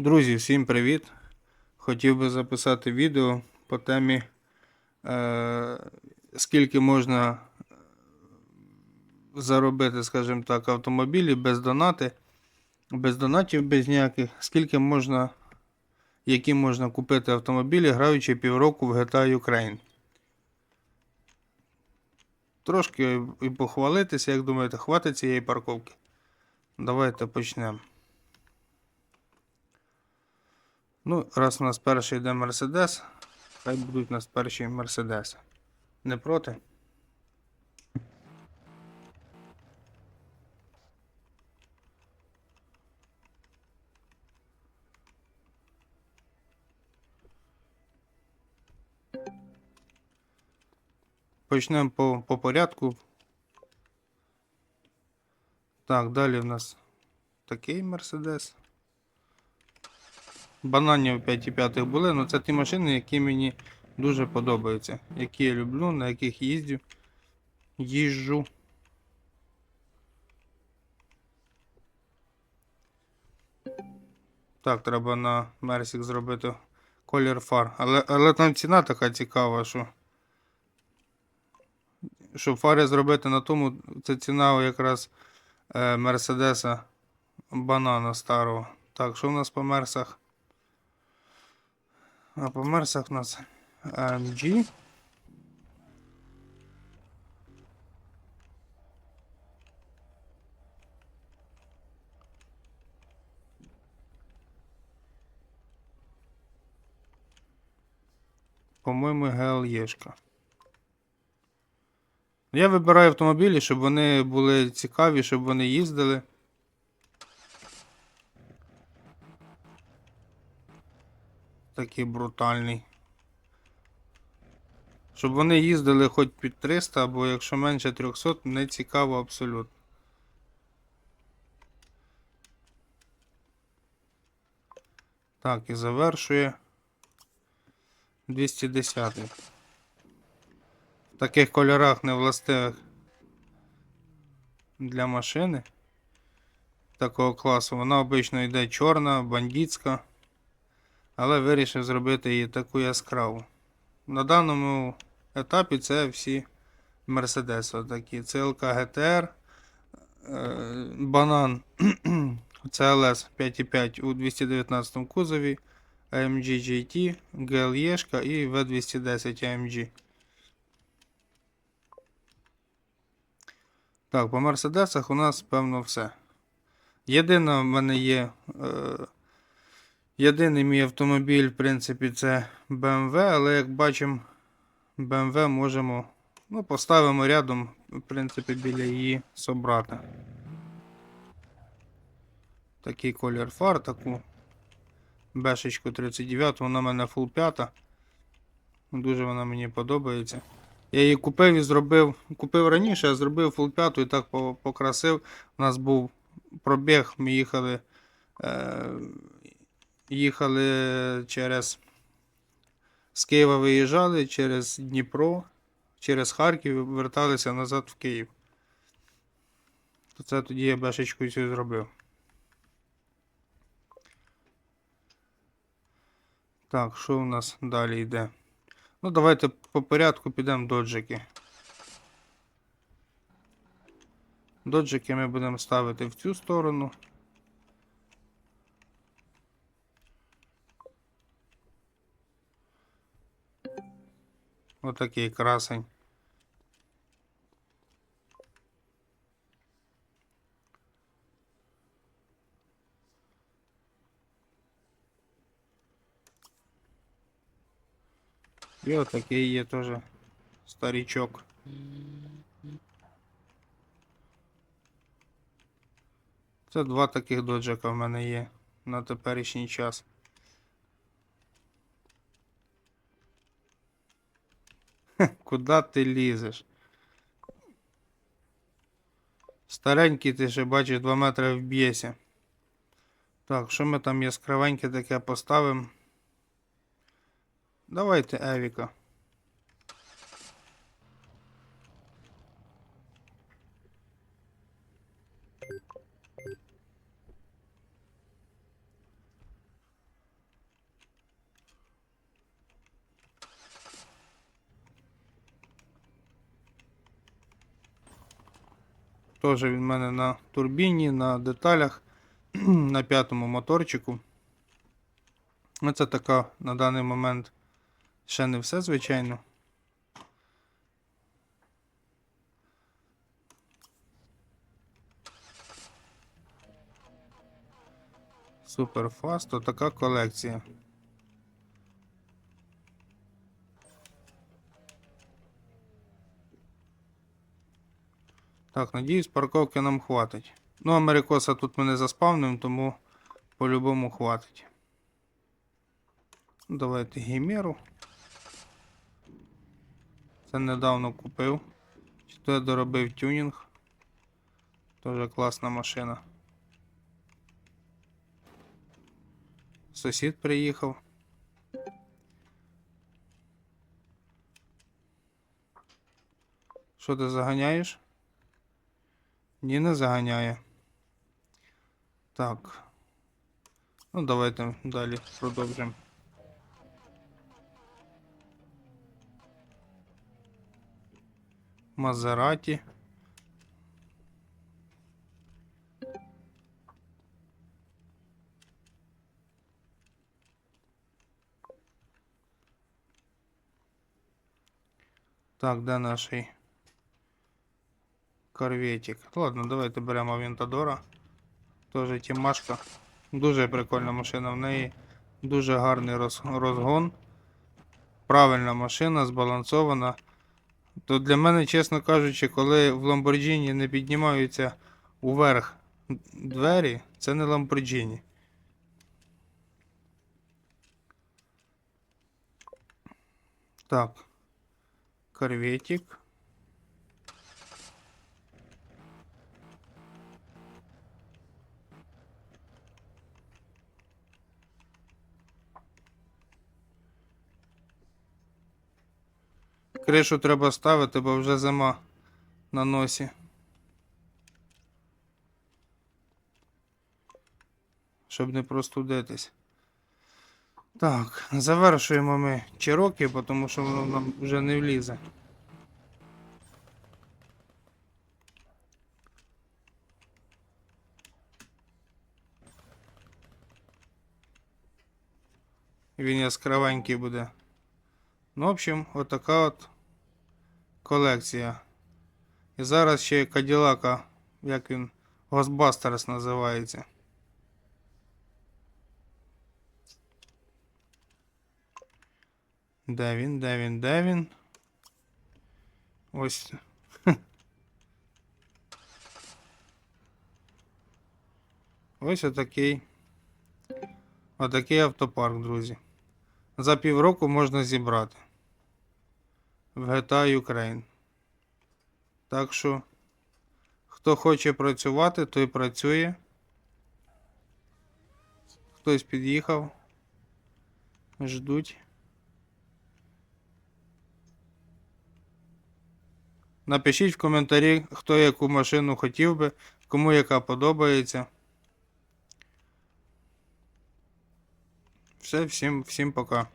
Друзі, всім привіт! Хотів би записати відео по темі, е, скільки можна е, заробити, скажімо так, автомобілі без донати, без донатів, без ніяких, скільки можна, які можна купити автомобілі, граючи півроку в GTA Ukraine. Трошки і похвалитися, як думаєте, хватить цієї парковки? Давайте почнемо. Ну, раз у нас перший йде Мерседес, хай будуть у нас перші Мерседеси. Не проти? Почнемо по, по порядку. Так, далі в нас такий Мерседес. Бананів 5,5 були, але це ті машини, які мені дуже подобаються. Які я люблю, на яких їздю. Їжджу. Так, треба на Мерсік зробити колір фар. Але, але там ціна така цікава, що. Щоб фари зробити на тому, це ціна якраз е, Мерседеса банана старого. Так, що в нас по мерсах? А по мерсах у нас AMG. По-моєму, GLE-шка. Я вибираю автомобілі, щоб вони були цікаві, щоб вони їздили. Такий брутальний. Щоб вони їздили хоч під 300, або якщо менше 300, не цікаво абсолютно. Так, і завершує 210. В таких кольорах не властивих для машини такого класу. Вона обично йде чорна, бандитська але вирішив зробити її таку яскраву. На даному етапі це всі Мерседеси такі. CLK GTR, е, банан CLS 5.5 у 219 кузові, AMG GT, GLE і V210 AMG. Так, по Мерседесах у нас певно все. Єдине в мене є. Е, Єдиний мій автомобіль, в принципі, це BMW, але як бачимо, BMW можемо. Ну, поставимо рядом, в принципі, біля її собрата. Такий колір фар, таку бешечку 39, вона в мене full 5. Дуже вона мені подобається. Я її купив і зробив. Купив раніше, а зробив full 5 і так покрасив. У нас був пробіг, ми їхали. Е- їхали через з Києва виїжджали через Дніпро, через Харків верталися назад в Київ. То це тоді я бешечку цю зробив. Так, що у нас далі йде? Ну, давайте по порядку підемо доджики. Доджики ми будемо ставити в цю сторону. Отакий красень. І отакий є теж старічок. Це два таких доджика в мене є на теперішній час. Куда ти лізеш? Старенький ти ще бачиш 2 метри вб'єся. Так, що ми там яскравеньке таке поставимо? Давайте Евіка. Теж він в мене на турбіні, на деталях, на п'ятому моторчику. Ну, Це така на даний момент ще не все, звичайно. Супер фаст, така колекція. Так, надіюсь, парковки нам хватить. Ну, Америкоса тут ми не заспавним, тому по-любому хватить. Ну, Давайте гімеру. Це недавно купив. Чи то я доробив тюнінг. Тоже класна машина. Сусід приїхав. Що ти заганяєш? Ні, не заганяє. Так. Ну, давайте далі продовжимо. Мазераті. Так, де наш Корветик? Ладно, давайте беремо Авентадора. Тоже тімашка. Дуже прикольна машина. В неї дуже гарний роз- розгон. Правильна машина, збалансована. То для мене, чесно кажучи, коли в Lamborghini не піднімаються уверх двері, це не Lamborghini. Так. Корветик. Кришу треба ставити, бо вже зима на носі. Щоб не простудитись. Так, завершуємо ми Чирокі, тому що воно нам вже не влізе. Він яскравенький буде. Ну, в общем, отака от колекція. І зараз ще Каділака, як він, Ghostbusters називається. Де він, де він, де він? Ось. Ось отакий. Отакий автопарк, друзі. За півроку можна зібрати. В GTA Ukraine. Так що, хто хоче працювати, той працює. Хтось під'їхав. Ждуть. Напишіть в коментарі, хто яку машину хотів би, кому яка подобається. Все, всім, всім пока.